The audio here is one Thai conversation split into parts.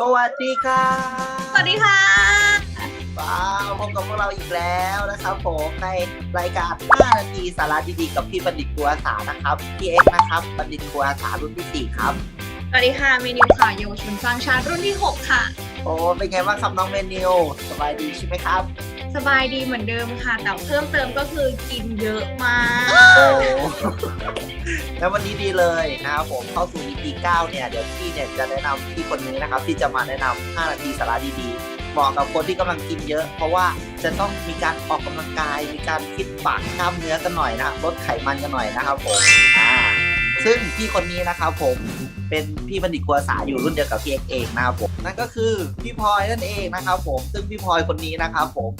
สวัสดีครับสวัสดีค่ะว้าวพบกับพวกเราอีกแล้วนะครับผมในรายการ 5 นาทีสาระดีๆ กับพี่บัณฑิตครูอาสานะครับพี่เอ็กซ์นะครับ บัณฑิตครูอาสารุ่นที่ 4 ครับส วัสดีค่ะเมนิวค่ะเยาวชนสร้างชาติรุ่นที่ 6 ค่ะ โอ้เป็นไงบ้างครับน้องเมนิวสบายดีใช่ไหมครับ สบายดีเหมือนเดิมค่ะ แต่เพิ่มเติมก็คือกินเยอะมากโอ้แล้ววันนี้ดีเลยนะครับผมเข้าสู่ EP 9เนี่ย เดี๋ยวพี่เนี่ยจะแนะนำพี่คนนี้นะครับ ที่จะมาแนะนำ5นาทีสาระดีๆเหมาะกับคนที่กำลังกินเยอะ เพราะว่าจะต้องมีการออกกำลังกาย มีการฟิตปากกล้ามเนื้อกันหน่อยนะลดไขมันกันหน่อยนะครับผมอ่า ซึ่งพี่คนนี้นะครับผมเป็นพี่บัณฑิตกัวสาอยู่รุ่นเดียวกับพี่เอกเองนะครับผมนั่นก็คือพี่พลอยนั่นเองนะครับผมซึ่งพี่พลอยคนนี้นะครับผม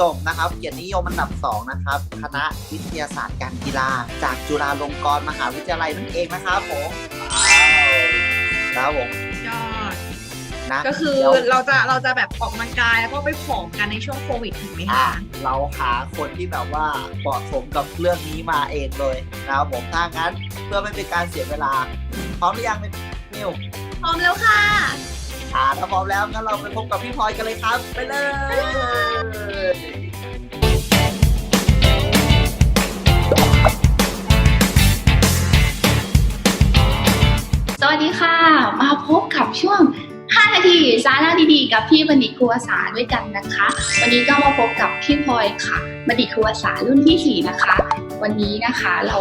จบนะครับเกียรตินิยมอันดับ2นะครับคณะวิทยาศาสตร์การกีฬา จากจุฬาลงกรณ์มหาวิทยาลัยนั่นเองนะครับผมว้วครับผม นะก็คือเดี๋ยวเราจะเราจะแบบออกกำลังกายแล้วก็ไปผอมกันในช่วงโควิดถูกไหมอ่าคะ เราหาคนที่แบบว่าเหมาะสมกับเรื่องนี้มาเองเลยนะครับผมถ้างั้นเพื่อไม่เป็นการเสียเวลา พร้อมหรือยังนิวพร้อมแล้วค่ะ อ่าถ้าพร้อมแล้วงั้นเราไปพบกับพี่พลอยกันเลยครับ ไปเลย สวัสดีค่ะ มาพบกับช่วง5นาที สาระดีๆ กับพี่บัณฑิตครูอาสาด้วยกันนะคะ วันนี้ก็มาพบกับพี่พลอยค่ะบัณฑิตครูอาสารุ่นที่ 4 นะคะ วันนี้นะคะเรา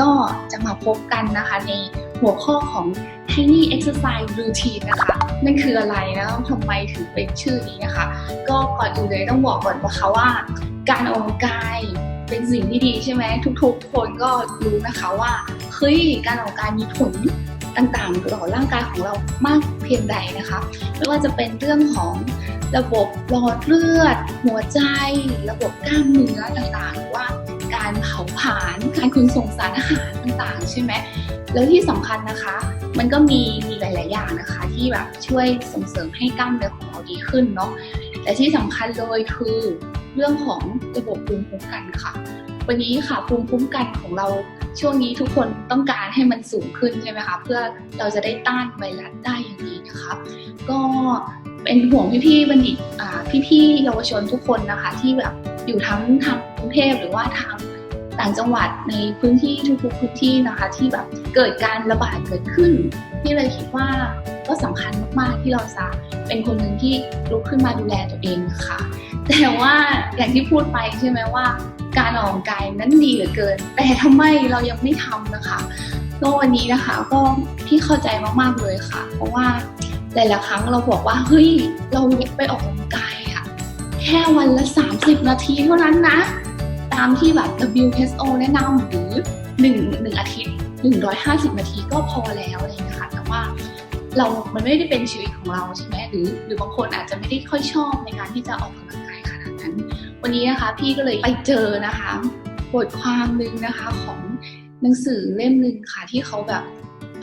ก็จะมาพบกันนะคะในหัวข้อของ Tiny Exercise Routine นะคะ นั่นคืออะไรนะทำไมถึงเป็นชื่อนี้นะคะ ก็ก่อนอื่นเลยต้องบอกก่อนนะคะว่า การออกกำลังกายเป็นสิ่งที่ดีใช่ไหมทุกๆ คนก็รู้นะคะว่าเฮ้ยการออกกำลังกายมีผล ต่างๆต่อร่างกายของเรามากเพียงใดนะคะไม่ว่าจะเป็นเรื่องของระบบหลอดเลือด หัวใจ ระบบกล้ามเนื้อต่างๆหรือว่าการเผาผลาญการขนส่งสารอาหารต่างๆ ใช่ไหมแล้วที่สำคัญนะคะ มันก็มีมีหลาย ๆ อย่างนะคะ ที่แบบช่วยส่งเสริมให้กล้ามเนื้อของเราดีขึ้นเนาะแต่ที่สำคัญเลยคือเรื่องของระบบภูมิคุ้มกันค่ะ วันนี้ค่ะภูมิคุ้มกันของเรา ช่วงนี้ทุกคนต้องการให้มันสูงขึ้นใช่ไหมคะเพื่อเราจะได้ต้านไวรัสได้อย่างดีนะคะก็เป็นห่วงพี่ๆบัณฑิตอ่าพี่ๆเยาวชนทุกคนนะคะ ที่แบบอยู่ทั้งทางกรุงเทพหรือว่าทางต่างจังหวัดในพื้นที่ทุกๆพื้นที่นะคะ ที่แบบเกิดการระบาดเกิดขึ้นพี่เลยคิดว่าก็สำคัญมากๆที่เราจะเป็นคนหนึ่งที่ลุกขึ้นมาดูแลตัวเองนะคะ แต่ว่าอย่างที่พูดไปใช่ไหมว่า การออกกำลังกายนั้นดีเหลือเกิน แต่ทำไมเรายังไม่ทำนะคะก็วันนี้นะคะก็พี่เข้าใจมากๆเลยค่ะ เพราะว่าหลายๆครั้งเราบอกว่าเฮ้ยเราไปออกกำลังกายอะแค่วันละ 30 นาทีเท่านั้นนะ ตามที่แบบ WHO แนะนำหรือ1 1อาทิตย์ 150 นาทีก็พอแล้วอะไรอย่างเงี้ยค่ะแต่ว่าเรา มันไม่ได้เป็นชีวิตของเราใช่ไหมหรือ หรือบางคนอาจจะไม่ได้ค่อยชอบในการที่จะออกกำลัง วันนี้นะคะพี่ก็เลยไปเจอนะคะ บทความหนึ่งนะคะของหนังสือเล่มหนึ่งค่ะที่เขาแบบ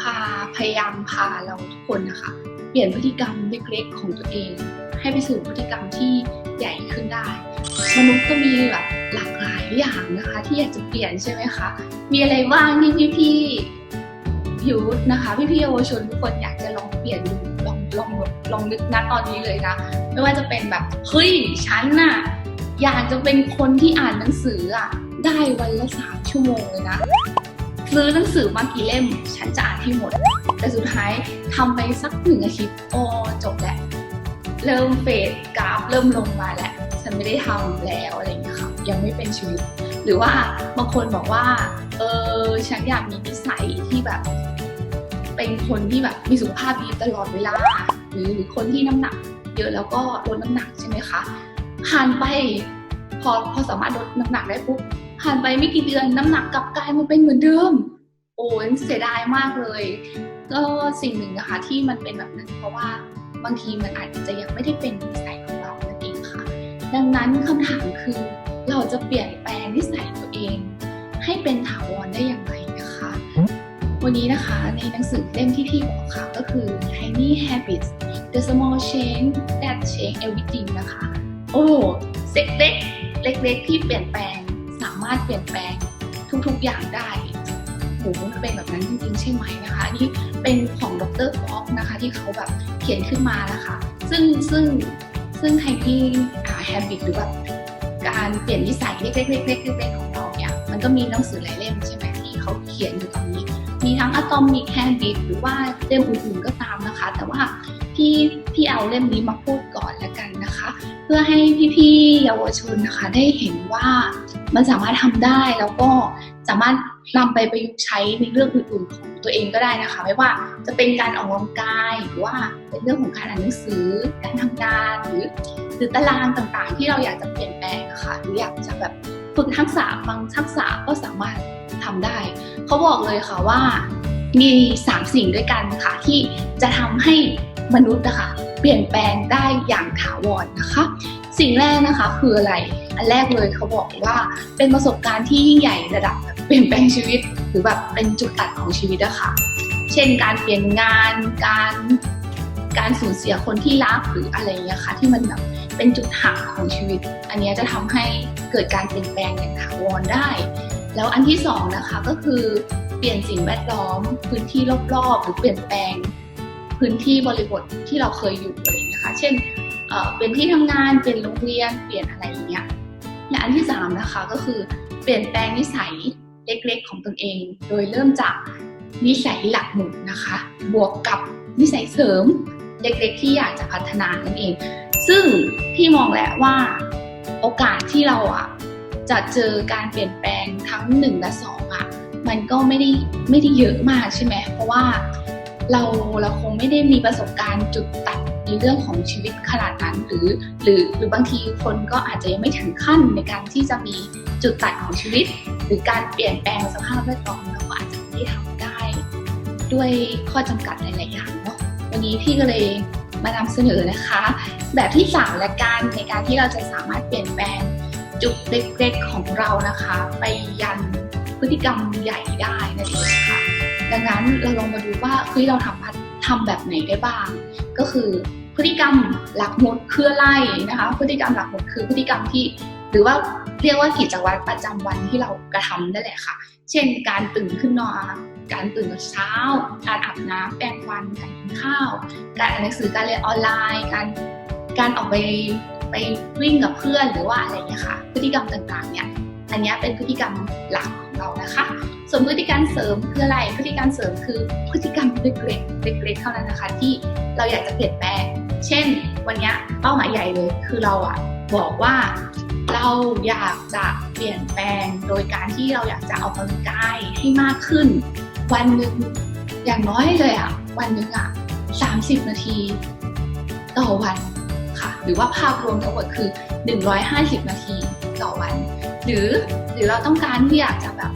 พาพยายามพาเราทุกคนนะคะ เปลี่ยนพฤติกรรมเล็กๆ ของตัวเอง ให้ไปสู่พฤติกรรมที่ใหญ่ขึ้นได้ มนุษย์ก็มีแบบหลากหลายอย่างนะคะ ที่อยากจะเปลี่ยนใช่ไหมคะมีอะไรบ้างที่พี่ๆยูทนะคะ พี่ๆเยาวชนทุกคนอยากจะลองเปลี่ยนดูลองลองลองนึกนะตอนนี้เลยนะ ไม่ว่าจะเป็นแบบเฮ้ยฉันน่ะ อยากจะเป็นคนที่อ่านหนังสืออะได้วันละสามชั่วโมงเลยนะ ซื้อหนังสือมากี่เล่ม ฉันจะอ่านให้หมด แต่สุดท้ายทำไปสักหนึ่งอาทิตย์โอ้จบแหล้วเริ่มเฟดกราฟเริ่มลงมาแล้วฉันไม่ได้ทำแล้วอะไรอย่างเงี้ยค่ะยังไม่เป็นชีวิต หรือว่าบางคนบอกว่า เออฉันอยากมีนิสัยที่แบบ เป็นคนที่แบบมีสุขภาพดีตลอดเวลา หรือหรือคนที่น้ำหนัก เยอะแล้วก็ลดน้ำหนักใช่ไหมคะ ผ่านไป พอพอสามารถลดน้ำหนักได้ปุ๊บผ่านไปไม่กี่เดือนน้ำหนักกลับกลายมาเป็นเหมือนเดิม โอ้ยเสียดายมากเลย ก็สิ่งหนึ่งนะคะที่มันเป็นแบบนั้นเพราะว่าบางทีมันอาจจะยังไม่ได้เป็นนิสัยของเรานั่นเองค่ะ ดังนั้นคำถามคือเราจะเปลี่ยนแปลงนิสัยตัวเอง ให้เป็นถาวรได้อย่างไรนะคะ วันนี้นะคะในหนังสือเล่มที่พี่บอกค่ะก็คือ Tiny Habits The Small Change That Change Everything นะคะ โอ้เล็กๆเล็กๆที่เปลี่ยนแปลงสามารถเปลี่ยนแปลงทุกๆอย่างได้โหมันเป็นแบบนั้นจริงๆใช่ไหมนะคะอันนี้เป็นของดรฟ็อกนะคะที่เขาแบบเขียนขึ้นมานะคะซึ่งซึ่งซึ่งไทที่อ่า habit หรือแบบการเปลี่ยนนิสัยเล็กๆเล็กๆเล็กๆของเราเนี่ยมันก็มีหนังสือหลายเล่มใช่ไหมที่เขาเขียนอยู่ตรงนี้ มีทั้ง Atomic Habit หรือว่าเล่มอื่นๆก็ตามนะคะ แต่ว่า พี่พี่เอาเล่มนี้มาพูดก่อนและกันนะคะ เพื่อให้พี่ๆเยาวชนนะคะ ได้เห็นว่ามันสามารถทำได้แล้วก็สามารถนำไปประยุกต์ใช้ในเรื่องอื่นๆของตัวเองก็ได้นะคะ ไม่ว่าจะเป็นการออกกำลังกายหรือว่าเป็นเรื่องของการอ่านหนังสือการทำงานหรือหรือตารางต่างๆ ที่เราอยากจะเปลี่ยนแปลงนะคะหรืออยากจะแบบฝึกทักษะบางทักษะก็สามารถทำได้ เขาบอกเลยค่ะว่า มี 3 สิ่งด้วยกันค่ะที่จะทำให้มนุษย์นะคะเปลี่ยนแปลงได้อย่างถาวรนะคะ สิ่งแรกนะคะคืออะไร อันแรกเลยเขาบอกว่าเป็นประสบการณ์ที่ยิ่งใหญ่ระดับเปลี่ยนแปลงชีวิต หรือแบบเป็นจุดตัดของชีวิตอะค่ะเช่นการเปลี่ยนงานการการสูญเสียคนที่รักหรืออะไรเงี้ยค่ะที่มันแบบเป็นจุดหักของชีวิต อันนี้จะทำให้เกิดการเปลี่ยนแปลงอย่างถาวรได้ แล้วอันที่สองนะคะก็คือ เปลี่ยนสิ่งแวดล้อม พื้นที่รอบๆ หรือเปลี่ยนแปลง พื้นที่บริบทที่เราเคยอยู่อะไรอย่างเงี้ยค่ะเช่นเป็นที่ทำงานเปลี่ยนโรงเรียนเปลี่ยนอะไรอย่างเงี้ยและอันที่สามนะคะก็คือเปลี่ยนแปลงนิสัยเล็กๆ ของตนเอง โดยเริ่มจากนิสัยหลักหมุนนะคะ บวกกับนิสัยเสริมเล็กๆ ที่อยากจะพัฒนานั่นเอง ซึ่งพี่มองแหละว่าโอกาสที่เราอะจะเจอการเปลี่ยนแปลงทั้งหนึ่งและสองอะ มันก็ไม่ได้ไม่ได้เยอะมากใช่ไหมเพราะว่าเราเราคงไม่ได้มีประสบการณ์จุดตัดในเรื่องของชีวิตขนาดนั้น หรือหรือหรือบางทีคนก็อาจจะยังไม่ถึงขั้นในการที่จะมีจุดตัดของชีวิต หรือการเปลี่ยนแปลงสภาพแวดล้อมเราก็อาจจะไม่ได้ทำได้ ด้วยข้อจำกัดหลายๆอย่างเนาะวันนี้พี่ก็เลยมานำเสนอนะคะ แบบที่สามละกันในการที่เราจะสามารถเปลี่ยนแปลงจุดเล็กๆของเรานะคะ ไปยัน พฤติกรรมใหญ่ได้นั่นเองค่ะ ดังนั้นเราลองมาดูว่าเฮ้ยเราทำทำแบบไหนได้บ้าง ก็คือพฤติกรรมหลักหมดคืออะไรนะคะ พฤติกรรมหลักหมดคือพฤติกรรมที่ หรือว่าเรียกว่ากิจวัตรประจำวันที่เรากระทำนั่นแหละค่ะ เช่น การตื่นขึ้นนอนการตื่นเช้า การอาบน้ำแปรงฟันการกินข้าว การอ่านหนังสือการเรียนออนไลน์ การการออกไปไปวิ่งกับเพื่อนหรือว่าอะไรอย่างเงี้ยค่ะ พฤติกรรมต่างๆเนี่ยอันนี้เป็นพฤติกรรมหลัก เรานะคะ ส่วนพฤติกรรมเสริมคืออะไร พฤติกรรมเสริมคือพฤติกรรมเล็กๆเล็กๆเท่านั้นนะคะ ที่เราอยากจะเปลี่ยนแปลง เช่น วันนี้เป้าหมายใหญ่เลย คือเราอะบอกว่าเราอยากจะเปลี่ยนแปลงโดยการที่เราอยากจะออกกำลังกายให้มากขึ้น วันหนึ่งอย่างน้อยเลยอะวันหนึ่งอะ30 นาทีต่อวันค่ะ หรือว่าภาพรวมทั้งหมดคือ 150 นาทีต่อวัน หรือ รือเราต้องการที่อยากจะแบบ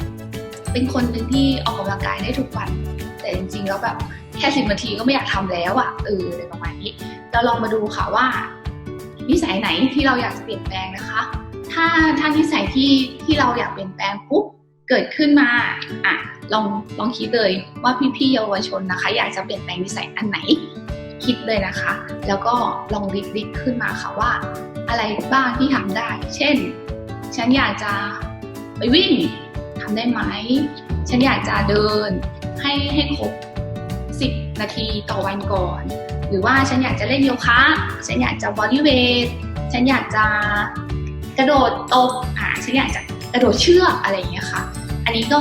เป็นคนหนึ่งที่ออกกำลังกายได้ทุกวัน แต่จริงๆแล้วแบบแค่สิบนาทีก็ไม่อยากทำแล้วอะเอออะไรประมาณนี้ เราลองมาดูค่ะว่า นิสัยไหนที่เราอยากจะเปลี่ยนแปลงนะคะ ถ้าถ้านิสัยที่ที่เราอยากเปลี่ยนแปลงปุ๊บเกิดขึ้นมาอะลองลองคิดเลยว่าพี่ๆเยาวชนนะคะ อยากจะเปลี่ยนแปลงนิสัยอันไหนคิดเลยนะคะ แล้วก็ลองลิสต์ลิสต์ขึ้นมาค่ะว่า อะไรบ้างที่ทำได้ เช่น ฉันอยากจะ ไปวิ่งทำได้ไหม ฉันอยากจะเดินให้ให้ครบ 10 นาทีต่อวันก่อน หรือว่าฉันอยากจะเล่นโยคะ ฉันอยากจะบอดี้เวท ฉันอยากจะกระโดดตบอ่าฉันอยากจะกระโดดเชือกอะไรอย่างเงี้ยค่ะ อันนี้ก็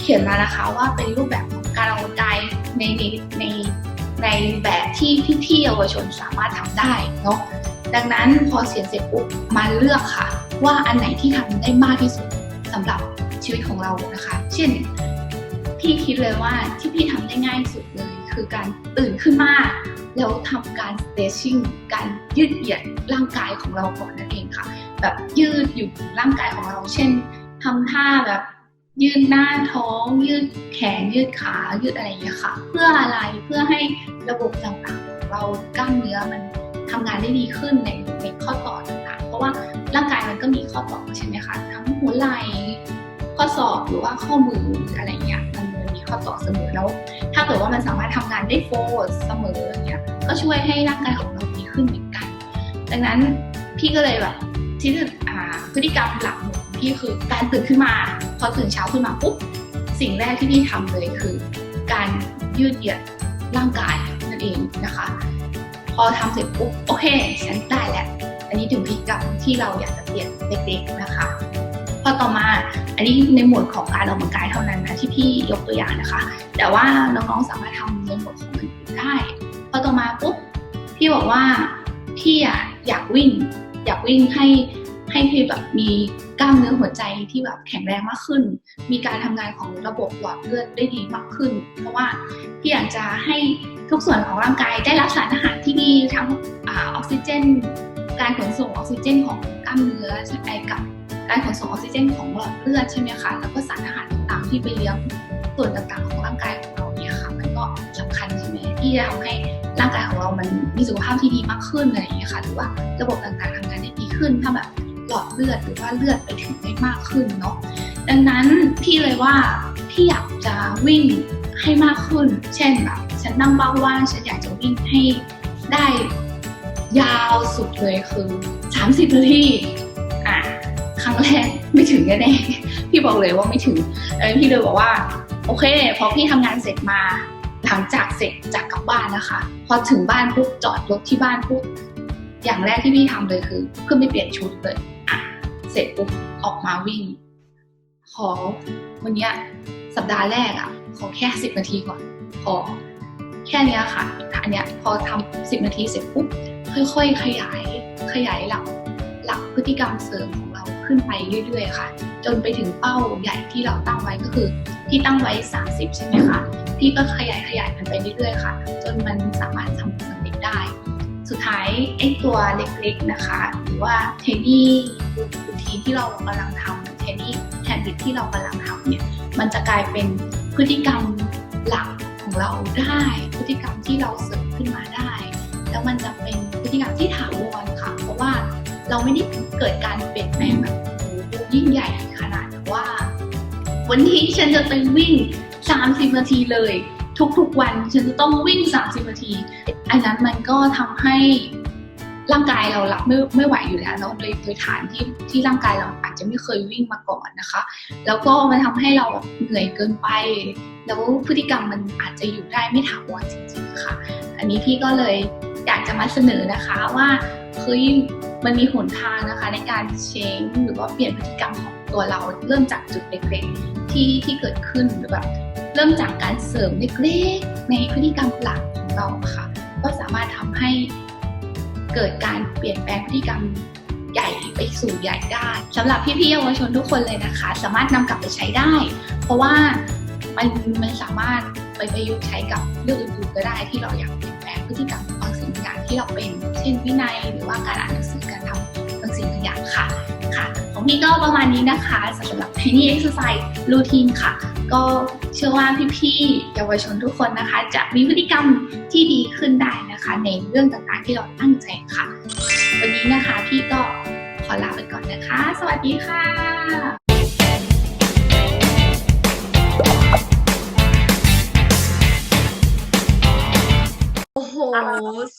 เขียนมานะคะว่าเป็นรูปแบบของการออกกำลังกายในในในในแบบที่พี่ๆเยาวชนสามารถทำได้เนาะดังนั้นพอเขียนเสร็จปุ๊บมาเลือกค่ะ ว่าอันไหนที่ทำได้มากที่สุด สำหรับชีวิตของเรานะคะ เช่น พี่คิดเลยว่าที่พี่ทำได้ง่ายสุดเลย คือการตื่นขึ้นมาแล้วทำการ stretching การยืดเหยียดร่างกายของเราก่อนนั่นเองค่ะ แบบยืดอยู่ร่างกายของเรา เช่นทำท่าแบบยืดหน้าท้อง ยืดแขน ยืดขา ยืดอะไรอย่างเงี้ยค่ะ เพื่ออะไรเพื่อให้ระบบต่างๆของเรากล้ามเนื้อมันทำงานได้ดีขึ้นใน ศอกหรือว่าข้อมืออะไรเงี้ยมันมีข้อต่อเสมอแล้ว ถ้าเกิดว่ามันสามารถทำงานได้โฟร์เสมอเงี้ยก็ช่วยให้ร่างกายของเราดีขึ้นเหมือนกัน ดังนั้นพี่ก็เลยแบบที่จะอ่าพฤติกรรมหลักของพี่คือการตื่นขึ้นมา พอตื่นเช้าขึ้นมาปุ๊บสิ่งแรกที่พี่ทำเลยคือ การยืดเหยียดร่างกายนั่นเองนะคะ พอทำเสร็จปุ๊บโอเคฉันได้แล้วอันนี้ถึงพฤติกรรมที่เราอยากจะเปลี่ยนเด็กๆนะคะ ต่อมา อันนี้ในหมวดของการออกกำลังกายเท่านั้นนะที่พี่ยกตัวอย่างนะคะ แต่ว่าน้องๆสามารถทำในหมวดของอื่นได้ พอต่อมาปุ๊บพี่บอกว่าพี่อยากวิ่ง อยากวิ่งให้ให้พี่แบบมีกล้ามเนื้อหัวใจที่แบบแข็งแรงมากขึ้น มีการทำงานของระบบหลอดเลือดได้ดีมากขึ้น เพราะว่าพี่อยากจะให้ทุกส่วนของร่างกายได้รับสารอาหารที่ดีทั้งออกซิเจน การขนส่งออกซิเจนของกล้ามเนื้อใช่ไหมกับ การขนส่งออกซิเจนของหลอดเลือดใช่ไหมคะแล้วก็สารอาหารต่างๆที่ไปเลี้ยงส่วนต่างๆของร่างกายของเราเนี่ยค่ะ มันก็สำคัญใช่ไหมที่จะทำให้ร่างกายของเรามันมีสุขภาพที่ดีมากขึ้นอะไรอย่างเงี้ยค่ะ หรือว่าระบบต่างๆทำงานได้ดีขึ้นถ้าแบบหลอดเลือดหรือว่าเลือดไปถึงได้มากขึ้นเนาะดังนั้นพี่เลยว่าพี่อยากจะวิ่งให้มากขึ้น เช่นแบบฉันนั่งเป้าว่าฉันอยากจะวิ่งให้ได้ยาวสุดเลยคือ 30นาที งแรกไม่ถึงแน่ๆพี่บอกเลยว่าไม่ถึงเออพี่เลยบอกว่า โอเคพอพี่ทำงานเสร็จมา หลังจากเสร็จจากกลับบ้านนะคะ พอถึงบ้านปุ๊บจอดรถที่บ้านปุ๊บอย่างแรกที่พี่ทำเลยคือเพื่อไม่เปลี่ยนชุดเลยอะเสร็จปุ๊บออกมาวิ่ง ขอวันเนี้ยสัปดาห์แรกอะ ขอแค่สิบนาทีก่อนพอแค่เนี้ยค่ะอันเนี้ยพอทำสิบนาทีเสร็จปุ๊บค่อยๆ ขยายขยายหลักหลักพฤติกรรมเสริมของ ขึ้นไปเรื่อยๆค่ะ จนไปถึงเป้าใหญ่ที่เราตั้งไว้ก็คือ ที่ตั้งไว้ 30 ใช่ไหมคะพี่ก็ขยายขยายมันไปเรื่อยๆค่ะ จนมันสามารถทำสำเร็จได้ สุดท้ายไอ้ตัวเล็กๆนะคะ หรือว่าเทนนี่รูทีที่เรากำลังทำเทนนี่แฮบิตที่เรากำลังทำเนี่ยมันจะกลายเป็นพฤติกรรมหลักของเราได้ พฤติกรรมที่เราเสริมขึ้นมาได้ แล้วมันจะเป็นพฤติกรรมที่ถาวรค่ะ เพราะว่า เราไม่ได้เกิดการเปลี่ยนแปลงแบบยิ่งใหญ่ขนาดว่า วันนี้ฉันจะไปวิ่ง 30 นาทีเลย ทุกๆวันฉันจะต้องวิ่ง 30 นาที อันนั้นมันก็ทำให้ร่างกายเรารับไม่ไม่ไหวอยู่แล้วเนาะโดยโดยฐานที่ที่ร่างกายเราอาจจะไม่เคยวิ่งมาก่อนนะคะ แล้วก็มันทำให้เราเหนื่อยเกินไป แล้วพฤติกรรมมันอาจจะอยู่ได้ไม่ถาวรจริงๆค่ะ อันนี้พี่ก็เลยอยากจะมาเสนอนะคะว่า เฮ้ยมันมีหนทางนะคะในการเชงหรือว่าเปลี่ยนพฤติกรรมของตัวเราเริ่มจากจุดเล็กๆที่ที่เกิดขึ้นหรือแบบเริ่มจากการเสริมเล็กๆในพฤติกรรมหลักของเราค่ะก็สามารถทำให้เกิดการเปลี่ยนแปลงพฤติกรรมใหญ่ไปสู่ใหญ่ได้สำหรับพี่ๆเยาวชนทุกคนเลยนะคะ สามารถนำกลับไปใช้ได้ เพราะว่ามันมันสามารถไปประยุกต์ใช้กับเรื่องอื่นๆก็ได้ที่เราอยากเปลี่ยนแปลงพฤติกรรม อย่างที่เราเป็น เช่นวินัยหรือว่าการอ่านหนังสือการทำบางสิ่งบางอย่างค่ะค่ะของพี่ก็ประมาณนี้นะคะสำหรับ Tiny Exercise Routine ค่ะ ก็เชื่อว่าพี่ๆเยาวชนทุกคนนะคะ จะมีพฤติกรรมที่ดีขึ้นได้นะคะ ในเรื่องต่างๆที่เราตั้งใจค่ะ วันนี้นะคะพี่ก็ขอลาไปก่อนนะคะ สวัสดีค่ะ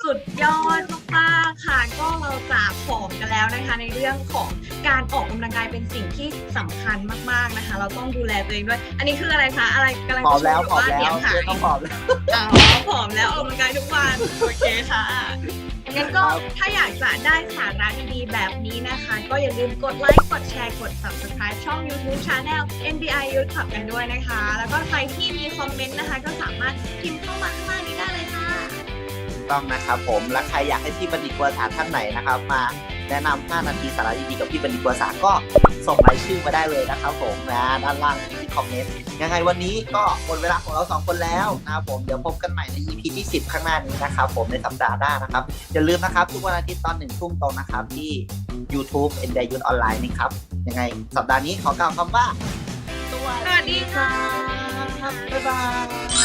สุดยอดมากๆค่ะ ก็เราจะผอมกันแล้วนะคะ ในเรื่องของการออกกำลังกายเป็นสิ่งที่สำคัญมากๆนะคะ เราต้องดูแลตัวเองด้วย อันนี้คืออะไรคะ อะไรกำลังผอมจะแล้วชผอมว่าแล้เดี๋ยวเจยอต้องผอมแล้วอ๋อผอมแล้วออกกำลังกายทุกวันโอเคค่ะงั้นก็ถ้าอยากจะได้สาระดีๆแบบนี้นะคะ ก็อย่าลืมกดไลค์ กดแชร์ กด subscribe ช่อง YouTube Channel NBI Youth Club กันด้วยนะคะ แล้วก็ใครที่มีคอมเมนต์นะคะ ก็สามารถพิมพ์เข้ามาข้างล่างนี้ได้เลยค่ะ ต้องนะครับผม และใครอยากให้พี่บัณฑิตกัวสารท่านไหนนะครับ มาแนะนำ5นาทีสาระดีๆกับพี่บัณฑิตกัวสารก็ส่งรายชื่อมาได้เลยนะครับผมนะด้านล่างที่คอมเมนต์ยังไงวันนี้ก็หมดเวลาของเราสองคนแล้วนะครับผมเดี๋ยวพบกันใหม่ใน EP ที่ 10 ข้างหน้านี้นะครับผมในสัปดาห์หน้านะครับ อย่าลืมนะครับทุกวันอาทิตย์ตอนหนึ่งทุ่มตรงนะครับ ที่ YouTube n d y u n Online นี่ครับ ยังไงสัปดาห์นี้ขอกล่าวคำว่า สวัสดีค่ะบ๊ายบาย